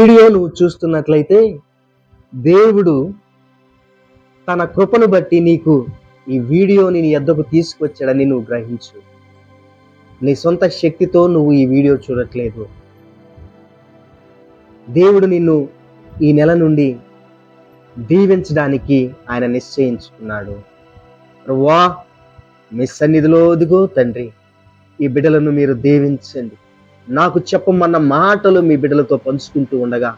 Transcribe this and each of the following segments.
Video నువ్వు చూస్తున్నట్లయితే దేవుడు తన కృపను బట్టి నీకు ఈ వీడియోని నీ ఎద్దకు తీసుకొచ్చాడని నువ్వు గ్రహించు. నీ సొంత శక్తితో నువ్వు ఈ వీడియో చూడట్లేదు. దేవుడు నిన్ను ఈ నెల నుండి దీవించడానికి ఆయన నిశ్చయించుకున్నాడు. వా మీ సన్నిధిలో దిగో తండ్రి ఈ బిడ్డలను మీరు దీవించండి. నాకు చెప్పమన్న మాటలు మీ బిడ్డలతో పంచుకుంటూ ఉండగా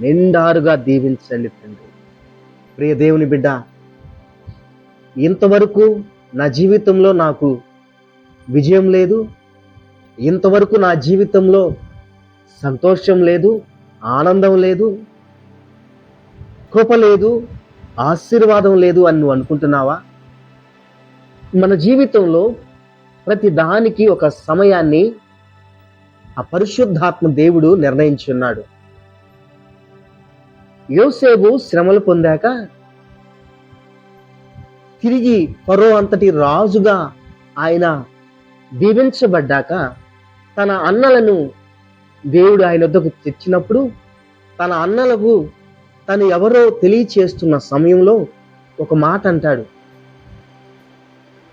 నిండారుగా దీవించండి తండ్రి. ప్రియ దేవుని బిడ్డ ఇంతవరకు నా జీవితంలో నాకు విజయం లేదు. ఇంతవరకు నా జీవితంలో సంతోషం లేదు ఆనందం లేదు కృప లేదు ఆశీర్వాదం లేదు అని నువ్వు అనుకుంటున్నావా? మన జీవితంలో ప్రతి దానికి ఒక సమయాన్ని ఆ పరిశుద్ధాత్మ దేవుడు నిర్ణయించున్నాడు. యోసేపు శ్రమలు పొందాక తిరిగి పరో అంతటి రాజుగా ఆయన దీవించబడ్డాక తన అన్నలను దేవుడు ఆయన వద్దకు తెచ్చినప్పుడు తన అన్నలకు తను ఎవరో తెలియచేస్తున్న సమయంలో ఒక మాట అంటాడు.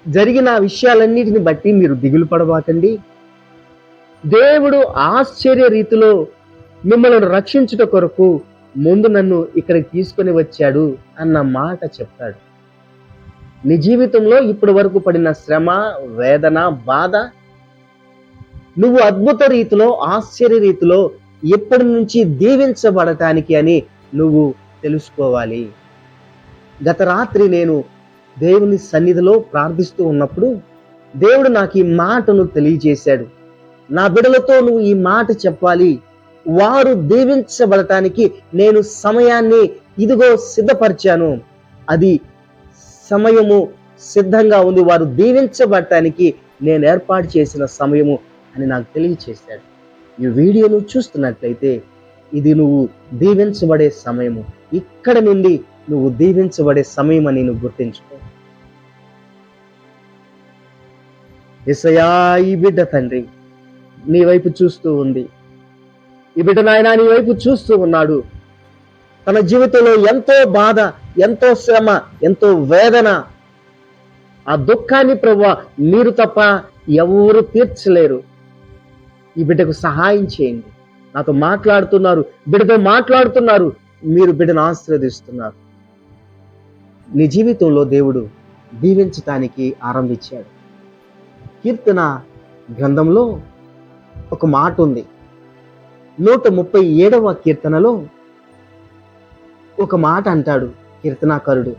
జరిగిన విషయాలన్నిటిని బట్టి మీరు దిగులు పడబాకండి. దేవుడు ఆశ్చర్య రీతిలో మిమ్మల్ని రక్షించుట కొరకు ముందు నన్ను ఇక్కడికి తీసుకొని వచ్చాడు అన్న మాట చెప్తాడు. నీ జీవితంలో ఇప్పటి వరకు పడిన శ్రమ వేదన బాధ నువ్వు అద్భుత రీతిలో ఆశ్చర్య రీతిలో ఎప్పటి నుంచి దీవించబడటానికి అని నువ్వు తెలుసుకోవాలి. గత రాత్రి నేను దేవుని సన్నిధిలో ప్రార్థిస్తూ ఉన్నప్పుడు దేవుడు నాకు ఈ మాటను తెలియజేశాడు. నా బిడలతో నువ్వు ఈ మాట చెప్పాలి. వారు దీవించబడటానికి నేను సమయాన్ని ఇదిగో సిద్ధపరిచాను. అది సమయము సిద్ధంగా ఉంది. వారు దీవించబడటానికి నేను ఏర్పాటు చేసిన సమయము అని నాకు తెలియచేశాడు. ఈ వీడియోను చూస్తున్నట్లయితే ఇది నువ్వు దీవించబడే సమయము. ఇక్కడ నుండి నువ్వు దీవించబడే సమయం అని నువ్వు గుర్తించుకో. ఎసయా ఈ బిడ్డ తండ్రి నీ వైపు చూస్తూ ఉంది. ఈ బిడ్డ నాయన నీ వైపు చూస్తూ ఉన్నాడు. తన జీవితంలో ఎంతో బాధ ఎంతో శ్రమ ఎంతో వేదన. ఆ దుఃఖాన్ని ప్రభు మీరు తప్ప ఎవరు తీర్చలేరు. ఈ బిడ్డకు సహాయం చేయండి. నాతో మాట్లాడుతున్నారు బిడ్డతో మాట్లాడుతున్నారు. మీరు బిడ్డను ఆశీర్వదిస్తున్నారు. నీ జీవితంలో దేవుడు దీవించటానికి ఆరంభించాడు. కీర్తన గ్రంథంలో ఒక మాట ఉంది. నూట ముప్పై ఏడవ కీర్తనలో ఒక మాట అంటాడు కీర్తనాకారుడు.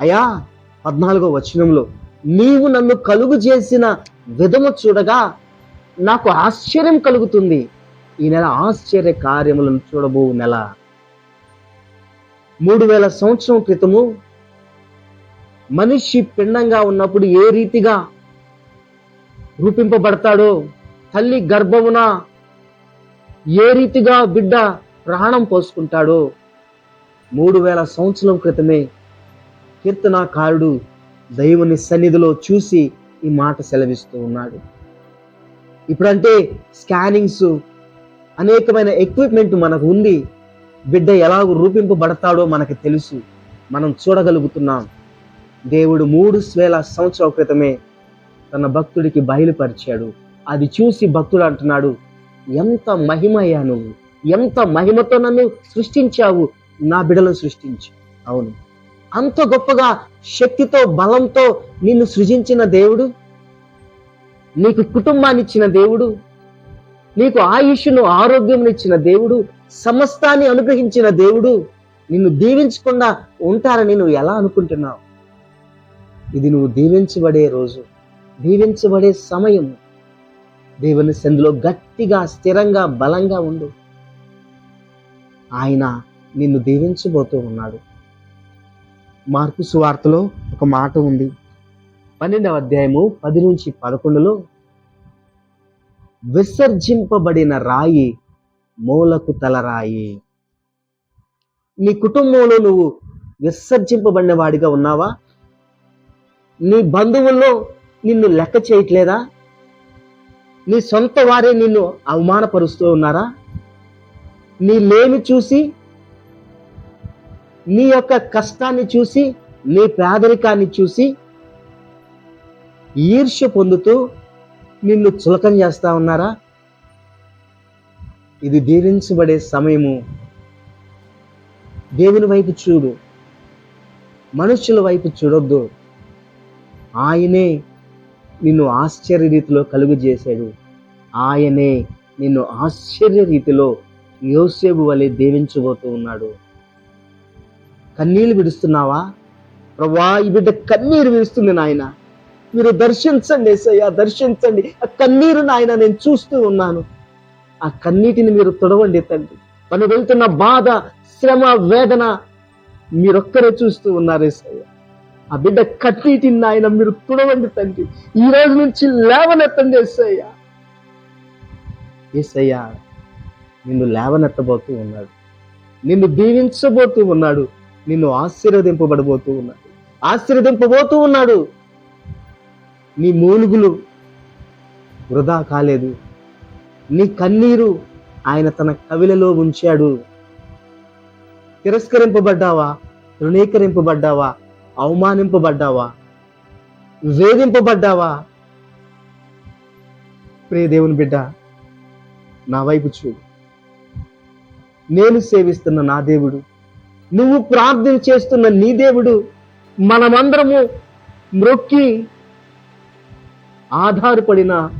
అయా పద్నాలుగో వచనంలో నీవు నన్ను కలుగు చేసిన విధము చూడగా నాకు ఆశ్చర్యం కలుగుతుంది. ఈ నెల ఆశ్చర్య కార్యములను చూడబో నెల. మూడు వేల సంవత్సరం క్రితము మనిషి పిండంగా ఉన్నప్పుడు ఏ రీతిగా రూపింపబడతాడో తల్లి గర్భమున ఏ రీతిగా బిడ్డ ప్రాణం పోసుకుంటాడో మూడు వేల సంవత్సరం క్రితమే కీర్తనాకారుడు దైవుని సన్నిధిలో చూసి ఈ మాట సెలవిస్తూ ఉన్నాడు. ఇప్పుడంటే స్కానింగ్స్ అనేకమైన ఎక్విప్మెంట్ మనకు ఉంది. బిడ్డ ఎలాగ రూపింపబడతాడో మనకు తెలుసు. మనం చూడగలుగుతున్నాం. దేవుడు మూడు వేల సంవత్సరాల క్రితమే తన భక్తుడికి బయలుపరిచాడు. అది చూసి భక్తుడు అంటున్నాడు ఎంత మహిమయ్యా నువ్వు ఎంత మహిమతో నన్ను సృష్టించావు నా బిడలను సృష్టించు. అవును. అంత గొప్పగా శక్తితో బలంతో నిన్ను సృజించిన దేవుడు నీకు కుటుంబాన్ని ఇచ్చిన దేవుడు నీకు ఆయుష్ను ఆరోగ్యం ఇచ్చిన దేవుడు సమస్తాన్ని అనుగ్రహించిన దేవుడు నిన్ను దీవించకుండా ఉంటారని నువ్వు ఎలా అనుకుంటున్నావు? ఇది నువ్వు దీవించబడే రోజు దీవించబడే సమయం. దేవుని సందులో గట్టిగా స్థిరంగా బలంగా ఉండు. ఆయన నిన్ను దీవించబోతూ ఉన్నాడు. మార్పు సువార్తలో ఒక మాట ఉంది. పన్నెండవ అధ్యాయము పది నుంచి పదకొండులో విసర్జింపబడిన రాయి మూలకు తలరాయి నీ కుటుంబంలో నువ్వు విసర్జింపబడిన వాడిగా ఉన్నావా? నీ బంధువుల్లో నిన్ను లెక్క చేయట్లేదా? నీ సొంత వారే నిన్ను అవమానపరుస్తూ ఉన్నారా? నీ లేమి చూసి నీ యొక్క కష్టాన్ని చూసి నీ పేదరికాన్ని చూసి ఈర్ష్య పొందుతూ నిన్ను చులకం చేస్తా ఉన్నారా? ఇది దీవించబడే సమయము. దేవుని వైపు చూడు. మనుషుల వైపు చూడొద్దు. ఆయనే నిన్ను ఆశ్చర్య రీతిలో కలుగు చేశాడు ఆయనే నిన్ను ఆశ్చర్య రీతిలో యోసేపు వలె దీవించబోతూ ఉన్నాడు. కన్నీళ్ళు విడుస్తున్నావా? ప్రభా ఈ బిడ్డ కన్నీరు విడుస్తుంది నాయన. మీరు దర్శించండి ఏసయ్యా దర్శించండి. ఆ కన్నీరు నాయన నేను చూస్తూ ఉన్నాను. ఆ కన్నీటిని మీరు తొడవండి తండ్రి. తను వెళ్తున్న బాధ శ్రమ వేదన మీరొక్కరే చూస్తూ ఉన్నారు సయ్యా ఆ బిడ్డ కన్నీటిని ఆయన మీరు తుడవండి తండ్రి. ఈ రోజు నుంచి లేవనెత్తండి ఏసయ్య. ఏసయ్యా నిన్ను లేవనెత్తబోతూ ఉన్నాడు. నిన్ను దీవించబోతూ ఉన్నాడు. నిన్ను ఆశీర్వదింపబడబోతూ ఉన్నాడు. ఆశీర్వదింపబోతూ ఉన్నాడు. నీ మూలుగులు వృధా కాలేదు. నీ కన్నీరు ఆయన తన కవిలలో ఉంచాడు. తిరస్కరింపబడ్డావా? తృణీకరింపబడ్డావా? అవమానింపబడ్డావా? వేధింపబడ్డావా? ప్రియ దేవుని బిడ్డ నా వైపు చూడు. నేను సేవిస్తున్న నా దేవుడు నువ్వు ప్రార్థన చేస్తున్న నీ దేవుడు మనమందరము మ్రొక్కి ఆధారపడిన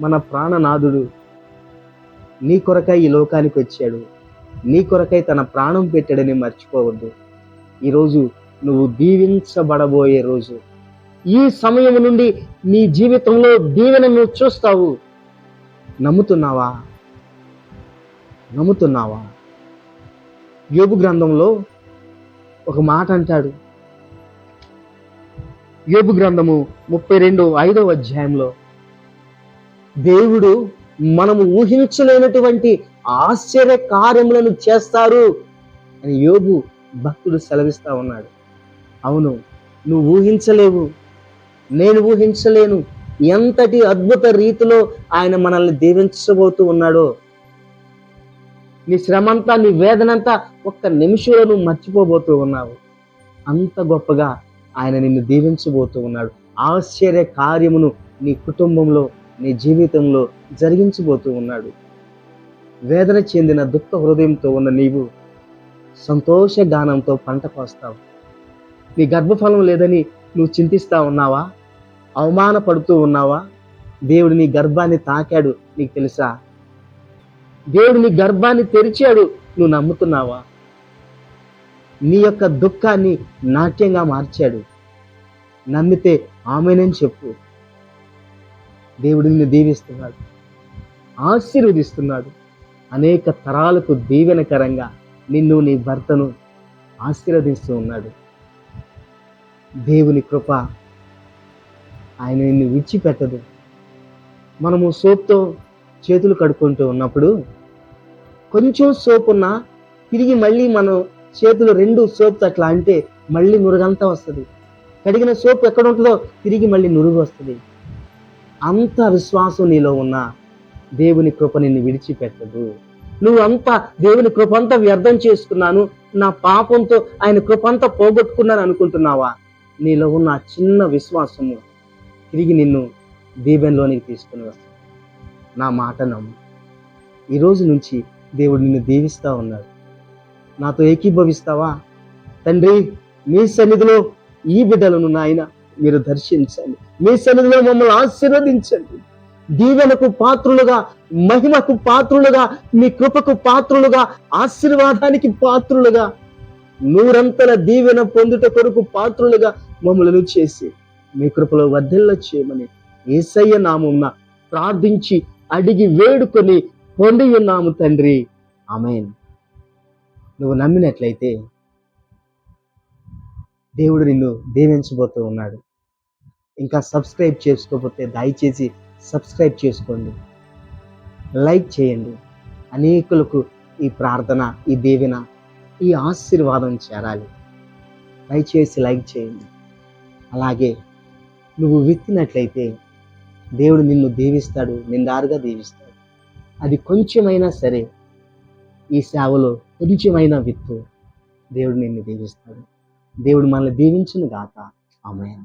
మన ప్రాణనాథుడు. నీ కొరకై ఈ లోకానికి వచ్చాడు. నీ కొరకై తన ప్రాణం పెట్టాడని మర్చిపోవద్దు. ఈరోజు నువ్వు దీవించబడబోయే రోజు. ఈ సమయం నుండి నీ జీవితంలో దీవెనను చూస్తావు. నమ్ముతున్నావా? నమ్ముతున్నావా? యోగు గ్రంథంలో ఒక మాట అంటాడు. యోగు గ్రంథము ముప్పై రెండు ఐదవ అధ్యాయంలో దేవుడు మనము ఊహించలేనటువంటి ఆశ్చర్య కార్యములను చేస్తారు అని యోగు భక్తుడు సెలవిస్తా ఉన్నాడు. అవును నువ్వు ఊహించలేవు. నేను ఊహించలేను. ఎంతటి అద్భుత రీతిలో ఆయన మనల్ని దీవించబోతూ ఉన్నాడో. నీ శ్రమంతా నీ వేదనంతా ఒక్క నిమిషంలో నువ్వు మర్చిపోబోతూ ఉన్నావు. అంత గొప్పగా ఆయన నిన్ను దీవించబోతూ ఉన్నాడు. ఆశ్చర్య కార్యమును నీ కుటుంబంలో నీ జీవితంలో జరిగించబోతూ ఉన్నాడు. వేదన చెందిన దుఃఖ హృదయంతో ఉన్న నీవు సంతోష గానంతో పంట కోస్తావు. నీ గర్భఫలం లేదని నువ్వు చింతిస్తా ఉన్నావా? అవమానపడుతూ ఉన్నావా? దేవుడు నీ గర్భాన్ని తాకాడు నీకు తెలుసా? దేవుడు నీ గర్భాన్ని తెరిచాడు నువ్వు నమ్ముతున్నావా? నీ యొక్క దుఃఖాన్ని నాట్యంగా మార్చాడు. నమ్మితే ఆమెనని చెప్పు? దేవుడు నిన్ను దీవిస్తున్నాడు ఆశీర్వదిస్తున్నాడు. అనేక తరాలకు దీవెనకరంగా నిన్ను నీ భర్తను ఆశీర్వదిస్తూ ఉన్నాడు. దేవుని కృప ఆయన నిన్ను విడిచిపెట్టదు. మనము సోప్తో చేతులు కడుక్కుంటూ ఉన్నప్పుడు కొంచెం సోప్ ఉన్నా తిరిగి మళ్ళీ మనం చేతులు రెండు సోప్తో అట్లా అంటే మళ్ళీ నురుగంతా వస్తుంది. కడిగిన సోప్ ఎక్కడ ఉంటుందో తిరిగి మళ్ళీ నురుగు వస్తుంది. అంత విశ్వాసం నీలో ఉన్న దేవుని కృప నిన్ను విడిచిపెట్టదు. నువ్వు అంతా దేవుని కృప అంతా వ్యర్థం చేసుకున్నాను నా పాపంతో ఆయన కృప అంతా పోగొట్టుకున్నాను అనుకుంటున్నావా? నీలో ఉన్న చిన్న విశ్వాసము తిరిగి నిన్ను దీవెనలోనికి తీసుకుని వస్తుంది. నా మాట నమ్ము. ఈ రోజు నుంచి దేవుడు నిన్ను దీవిస్తూ ఉన్నాడు. నాతో ఏకీభవిస్తావా? తండ్రి మీ సన్నిధిలో ఈ బిడ్డలను నాయన మీరు దర్శించండి. మీ సన్నిధిలో మమ్మల్ని ఆశీర్వదించండి. దీవెనకు పాత్రులుగా మహిమకు పాత్రులుగా మీ కృపకు పాత్రులుగా ఆశీర్వాదానికి పాత్రులుగా నూరంతల దీవెన పొందుట కొరకు పాత్రులుగా మమ్మలను చేసి మీ కృపలో వర్ధిల్ల చేయమని ఏసయ్య నామున్న ప్రార్థించి అడిగి వేడుకొని పొంది ఉన్నాము తండ్రి. ఆమెన్. నువ్వు నమ్మినట్లయితే దేవుడు నిన్ను దీవించబోతూ ఉన్నాడు. ఇంకా సబ్స్క్రైబ్ చేసుకోకపోతే దయచేసి సబ్స్క్రైబ్ చేసుకోండి. లైక్ చేయండి. అనేకులకు ఈ ప్రార్థన ఈ దీవెన ఈ ఆశీర్వాదం చేరాలి. దయచేసి లైక్ చేయండి. అలాగే నువ్వు విత్తినట్లయితే దేవుడు నిన్ను దీవిస్తాడు నిండారుగా దీవిస్తాడు. అది కొంచెమైనా సరే ఈ సేవలో కొంచెమైన విత్తు దేవుడు నిన్ను దీవిస్తాడు. దేవుడు మనల్ని దీవించును గాక ఆమె